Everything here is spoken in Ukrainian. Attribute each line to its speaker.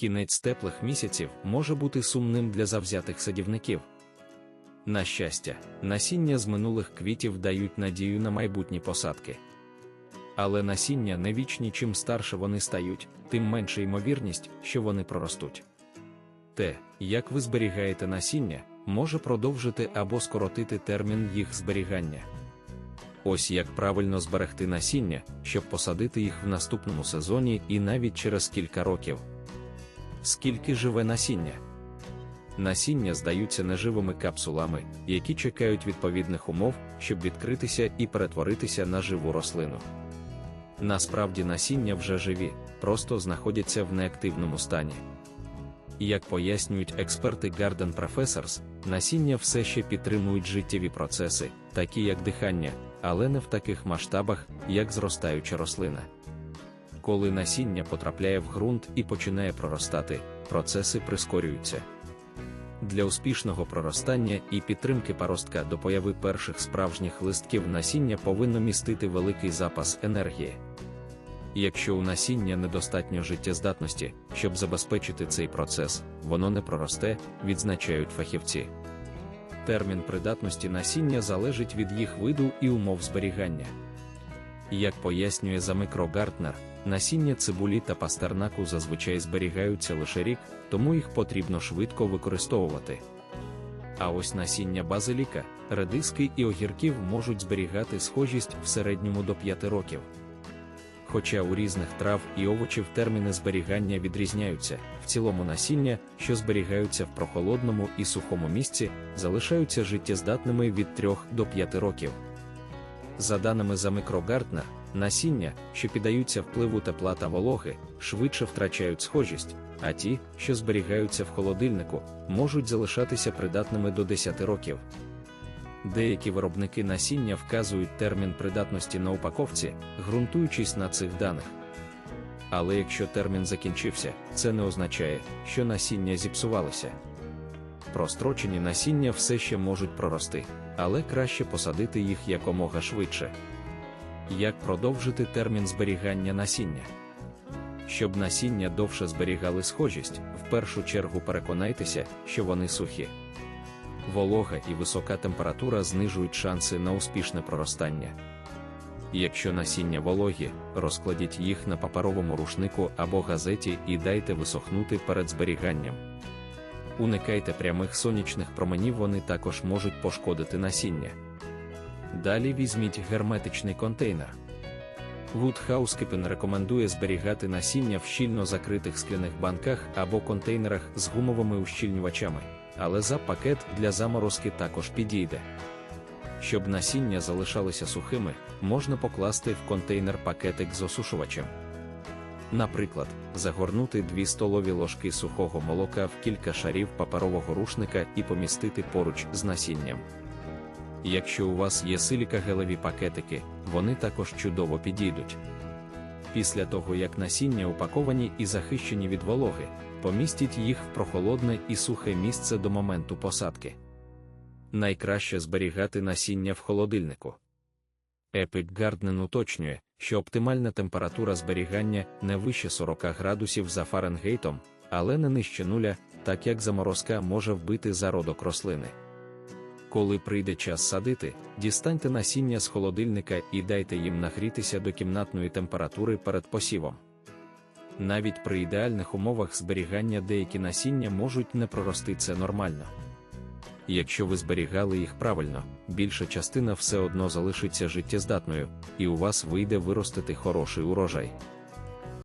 Speaker 1: Кінець теплих місяців може бути сумним для завзятих садівників. На щастя, насіння з минулих квітів дають надію на майбутні посадки. Але насіння не вічні, чим старше вони стають, тим менша ймовірність, що вони проростуть. Те, як ви зберігаєте насіння, може продовжити або скоротити термін їх зберігання. Ось як правильно зберегти насіння, щоб посадити їх в наступному сезоні і навіть через кілька років. Скільки живе насіння? Насіння здаються неживими капсулами, які чекають відповідних умов, щоб відкритися і перетворитися на живу рослину. Насправді насіння вже живі, просто знаходяться в неактивному стані. Як пояснюють експерти Garden Professors, насіння все ще підтримують життєві процеси, такі як дихання, але не в таких масштабах, як зростаюча рослина. Коли насіння потрапляє в ґрунт і починає проростати, процеси прискорюються. Для успішного проростання і підтримки паростка до появи перших справжніх листків насіння повинно містити великий запас енергії. Якщо у насіння недостатньо життєздатності, щоб забезпечити цей процес, воно не проросте, відзначають фахівці. Термін придатності насіння залежить від їх виду і умов зберігання. Як пояснює за микрогартнер, насіння цибулі та пастернаку зазвичай зберігаються лише рік, тому їх потрібно швидко використовувати. А ось насіння базиліка, редиски і огірків можуть зберігати схожість в середньому до 5 років. Хоча у різних трав і овочів терміни зберігання відрізняються, в цілому насіння, що зберігаються в прохолодному і сухому місці, залишаються життєздатними від 3 до 5 років. За даними за микрогартнер, насіння, що піддаються впливу тепла та вологи, швидше втрачають схожість, а ті, що зберігаються в холодильнику, можуть залишатися придатними до 10 років. Деякі виробники насіння вказують термін придатності на упаковці, ґрунтуючись на цих даних. Але якщо термін закінчився, це не означає, що насіння зіпсувалося. Прострочені насіння все ще можуть прорости, але краще посадити їх якомога швидше. Як продовжити термін зберігання насіння? Щоб насіння довше зберігали схожість, в першу чергу переконайтеся, що вони сухі. Волога і висока температура знижують шанси на успішне проростання. Якщо насіння вологі, розкладіть їх на паперовому рушнику або газеті і дайте висохнути перед зберіганням. Уникайте прямих сонячних променів, вони також можуть пошкодити насіння. Далі візьміть герметичний контейнер. Woodhousekeeping рекомендує зберігати насіння в щільно закритих скляних банках або контейнерах з гумовими ущільнювачами, але за пакет для заморозки також підійде. Щоб насіння залишалися сухими, можна покласти в контейнер пакетик з осушувачем. Наприклад, загорнути 2 столові ложки сухого молока в кілька шарів паперового рушника і помістити поруч з насінням. Якщо у вас є силікагелеві пакетики, вони також чудово підійдуть. Після того, як насіння упаковані і захищені від вологи, помістіть їх в прохолодне і сухе місце до моменту посадки. Найкраще зберігати насіння в холодильнику. Epic Garden уточнює, що оптимальна температура зберігання не вище 40 градусів за Фаренгейтом, але не нижче нуля, так як заморозка може вбити зародок рослини. Коли прийде час садити, дістаньте насіння з холодильника і дайте їм нагрітися до кімнатної температури перед посівом. Навіть при ідеальних умовах зберігання деякі насіння можуть не прорости це нормально. Якщо ви зберігали їх правильно, більша частина все одно залишиться життєздатною, і у вас вийде виростити хороший урожай.